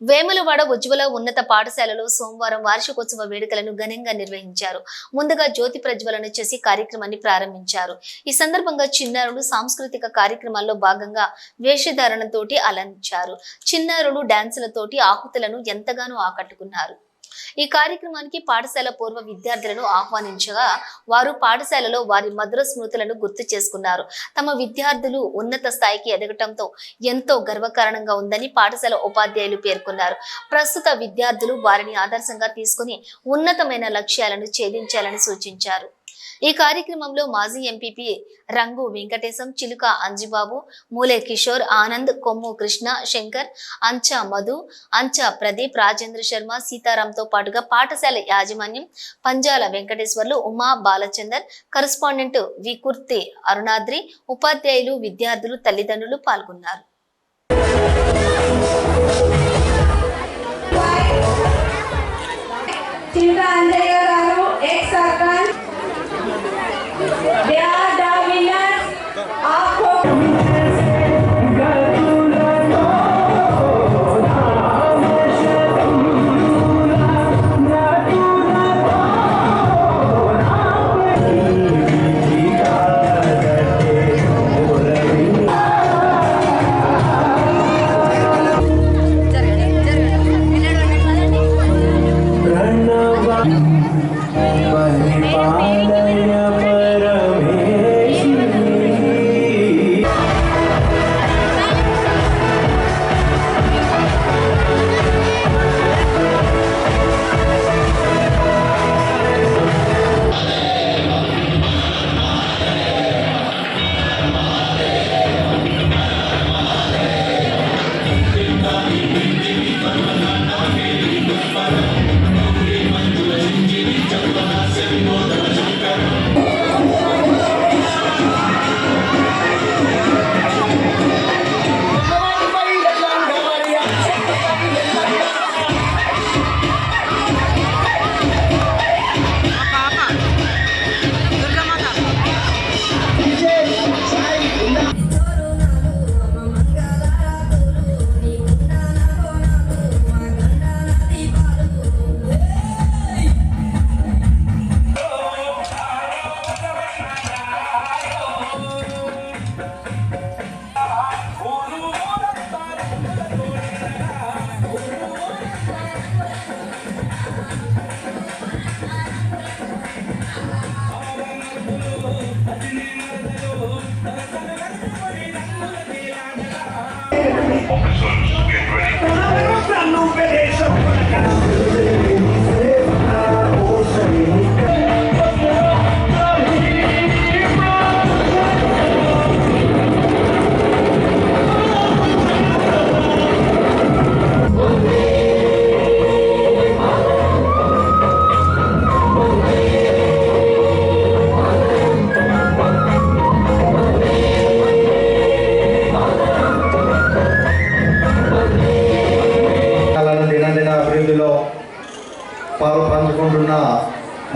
వేములవాడ ఉజ్వల ఉన్నత పాఠశాలలో సోమవారం వార్షికోత్సవ వేడుకలను ఘనంగా నిర్వహించారు. ముందుగా జ్యోతి ప్రజ్వలన చేసి కార్యక్రమాన్ని ప్రారంభించారు. ఈ సందర్భంగా చిన్నారులు సాంస్కృతిక కార్యక్రమాల్లో భాగంగా వేషధారణతోటి అలంచారు చిన్నారులు డాన్సులతోటి ఆహుతులను ఎంతగానో ఆకట్టుకున్నారు. ఈ కార్యక్రమానికి పాఠశాల పూర్వ విద్యార్థులను ఆహ్వానించగా వారు పాఠశాలలో వారి మధుర స్మృతులను గుర్తు చేసుకున్నారు. తమ విద్యార్థులు ఉన్నత స్థాయికి ఎదగటంతో ఎంతో గర్వకారణంగా ఉందని పాఠశాల ఉపాధ్యాయులు పేర్కొన్నారు. ప్రస్తుత విద్యార్థులు వారిని ఆదర్శంగా తీసుకుని ఉన్నతమైన లక్ష్యాలను ఛేదించాలని సూచించారు. ఈ కార్యక్రమంలో మాజీ ఎంపీపీ రంగు వెంకటేశం చిలుక అంజిబాబు మూలే కిషోర్ ఆనంద్ కొమ్ము కృష్ణ శంకర్ అంచా మధు అంచా ప్రదీప్ రాజేంద్ర శర్మ సీతారాంతో పాటుగా పాఠశాల యాజమాన్యం పంజాల వెంకటేశ్వర్లు ఉమా బాలచందర్ కరస్పాండెంట్ వికుర్తి అరుణాద్రి ఉపాధ్యాయులు విద్యార్థులు తల్లిదండ్రులు పాల్గొన్నారు.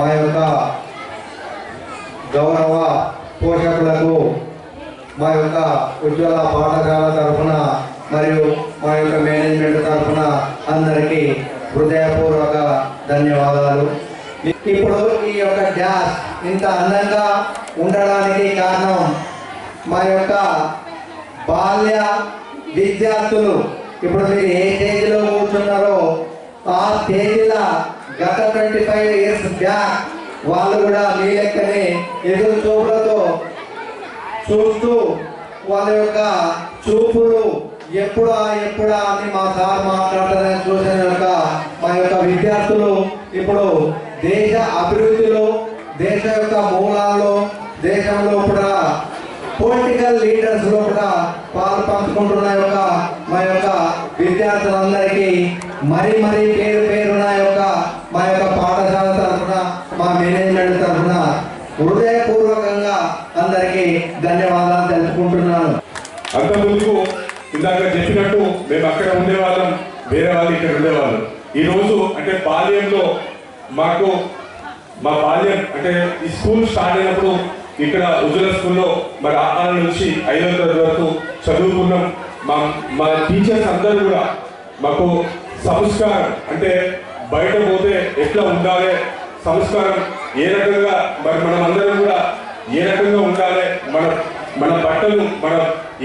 మా యొక్క గౌరవ పోషకులకు మా యొక్క ఉజ్వల పాఠశాల తరఫున మరియు మా యొక్క మేనేజ్మెంట్ తరఫున అందరికీ హృదయపూర్వక ధన్యవాదాలు. ఇప్పుడు ఈ యొక్క డ్యాన్స్ ఇంత అందంగా ఉండడానికి కారణం మా యొక్క బాల్య విద్యార్థులు. ఇప్పుడు మీరు ఏ స్టేజ్లో కూర్చున్నారో ఆ స్టేజ్ల గత ట్వంటీ ఫైవ్ ఇయర్స్ బ్యాక్ వాళ్ళు కూడా మీ లెక్కనే ఎదురు చూపులతో చూస్తూ వాళ్ళ యొక్క చూపులు ఎప్పుడా ఎప్పుడా అని మా సార్ మాట్లాడతారని చూసిన యొక్క మా యొక్క విద్యార్థులు ఇప్పుడు దేశ అభివృద్ధిలో దేశ యొక్క మూలాల్లో దేశంలో కూడా పొలిటికల్ లీడర్స్లో కూడా పాలు పంచుకుంటున్న యొక్క మా యొక్క విద్యార్థులందరికీ మరి మరి పేరు పేరున యొక్క మా యొక్క పాఠశాల తరఫున మా మేనేజ్మెంట్ తరఫున హృదయపూర్వకంగా అందరికీ ధన్యవాదాలు తెలుపుకుంటున్నాను అంతకుముందు ఇందాక చెప్పినట్టు మేము అక్కడ ఉండేవాళ్ళం వేరే వాళ్ళు ఇక్కడ ఉండేవాళ్ళం. ఈ రోజు అంటే బాల్యంలో మాకు మా బాల్యం అంటే ఈ స్కూల్ స్టార్ట్ అయినప్పుడు ఇక్కడ ఉజ్వల స్కూల్లో మరి ఆరు నుంచి ఐదో తరగతి వరకు చదువుకున్నాం. మా మా టీచర్స్ అందరూ కూడా మాకు సంస్కారం అంటే బయట పోతే ఎట్లా ఉండాలి? సంస్కారం ఏ రకంగా మరి మనం అందరం కూడా ఏ రకంగా ఉండాలి? మన మన బట్టలు మన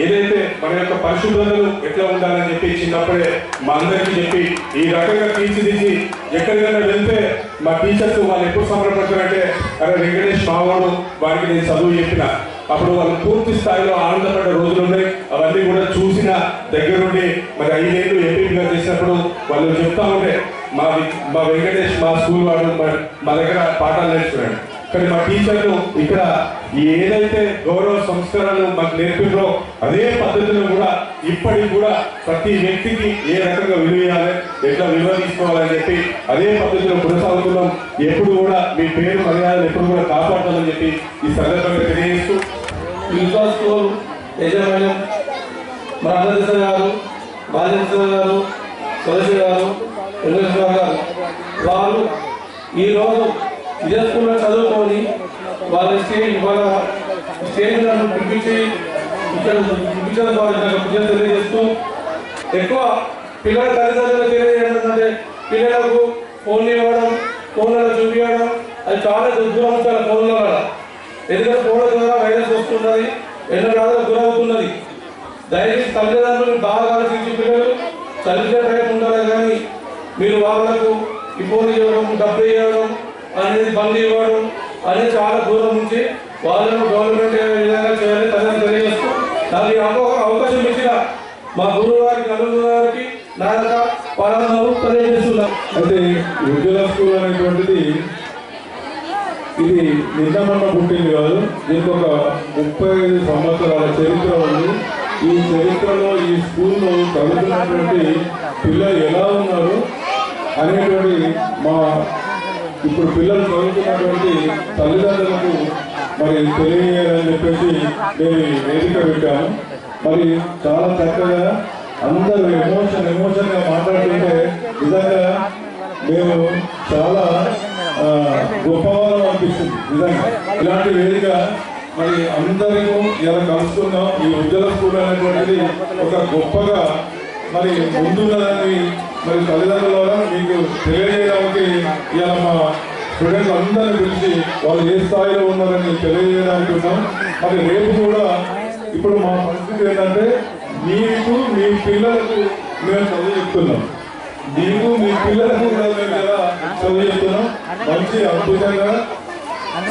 ఏదైతే మన యొక్క పరిశుభ్రతలు ఎట్లా ఉండాలని చెప్పి చిన్నప్పుడే మా అందరికీ చెప్పి ఈ రకంగా తీర్చిదిద్ది ఎక్కడికైనా వెళ్తే మా టీచర్స్ వాళ్ళు ఎప్పుడు సంబరపడతారంటే అరే వెంకటేష్ మావాడు వారికి నేను చదువు చెప్పిన. అప్పుడు వాళ్ళు పూర్తి స్థాయిలో ఆనందపడ్డ రోజులు ఉన్నాయి. అవన్నీ కూడా చూసిన దగ్గర నుండి మరి ఐదేళ్ళు ఎంపీగా చేసినప్పుడు వాళ్ళు చెప్తా ఉంటే మా మా వెంకటేష్ మా స్కూల్ వాడు మా దగ్గర పాఠాలు నేర్చుకున్నాడు. కానీ మా టీచర్లు ఇక్కడ ఏదైతే గౌరవ సంస్కారాలు మాకు నేర్పిండ్రో అదే పద్ధతిలో కూడా ఇప్పటికి కూడా ప్రతి వ్యక్తికి ఏ రకంగా విలువ ఇవ్వాలి ఎట్లా విలువ తీసుకోవాలని చెప్పి అదే పద్ధతిలో కొనసాగుతున్నాం. ఎప్పుడు కూడా మీ పేరు మర్యాదలు ఎప్పుడు కూడా కాపాడాలని చెప్పి ఈ సందర్భంగా తెలియజేస్తూ మిగతా యజమాన్యం మన గారు బాలచంద్ర గారు సురేష్ గారు వెంకటేశ్వర గారు వారు ఈరోజు ఇదే స్కూల్లో చదువుకొని వాళ్ళ స్టేజ్ వాళ్ళ స్టేజ్ నన్ను పిలిపించి ఇక్కడ పిలిపించడం ద్వారా నాకు విజయం తెలియజేస్తూ ఎక్కువ పిల్లల తల్లిదండ్రులకు తెలియజేయాలంటే పిల్లలకు ఫోన్ ఇవ్వడం ఫోన్లలో చూపించడం అది చాలా దూరం ఉంచాలి ఫోన్ల వల్ల. ఎందుకంటే ఫోన్ల ద్వారా వైరస్ వస్తున్నది ఎన్నో వ్యాధులకు గురవుతున్నది. దయచేసి తల్లిదండ్రులు బాగా ఆలోచించి పిల్లలు చదివే ఉండాలి కానీ మీరు వాళ్ళకు ఈ ఫోన్ ఇవ్వడం డబ్బు ఇవ్వడం అనేది బంద్ ఇవ్వడం అనేది చాలా దూరం నుంచి వాళ్ళను గవర్నమెంట్ ఏ విధంగా చేయాలి తల్లిదండ్రులు తెలియజేస్తూ దానికి ఈ అవకాశం ఇచ్చిన మా గురువు గారికి నలుగురు గారికి నా పాలనలు తెలియజేస్తున్నాం అయితే విద్యుల స్కూల్ అనేటువంటిది ఇది నిన్న మొన్న పుట్టింది కాదు దీనికి ఒక ముప్పై ఐదు సంవత్సరాల చరిత్ర ఉంది. ఈ చరిత్రలో ఈ స్కూల్లో చదువుతున్నటువంటి పిల్లలు ఎలా ఉన్నారు అనేటువంటి మా ఇప్పుడు పిల్లలు చదువుతున్నటువంటి తల్లిదండ్రులకు మరి తెలియజేయాలని చెప్పేసి నేను వేదిక పెట్టాను. మరి చాలా చక్కగా అందరూ ఎమోషన్ ఎమోషన్గా మాట్లాడుతుంటే నిజంగా మేము చాలా గొప్పవారం అనిపిస్తుంది. నిజంగా. ఇలాంటి వేదిక మరి అందరూ ఇలా కలుసుకున్నాం ఈ ఉజ్వల స్కూల్ అనేటువంటిది ఒక గొప్పగా మరి ముందున్నదని మరి తల్లిదండ్రుల ద్వారా మీకు తెలియజేయడానికి ఇలా మా స్టూడెంట్స్ అందరిని పిలిచి వాళ్ళు ఏ స్థాయిలో ఉన్నారని తెలియజేయడానికి ఉన్నాం. మరి రేపు కూడా ఇప్పుడు మా పరిస్థితి ఏంటంటే మీకు మీ పిల్లలకు మేము చదువు చెప్తున్నాం. మీకు మీ పిల్లలకు కూడా మేము ఎలా చదువు చెప్తున్నాం. మంచి అద్భుతంగా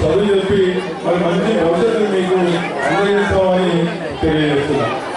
చదువు చెప్పి మరి మంచి భవిష్యత్తు మీకు అందజేస్తామని తెలియజేస్తున్నాం.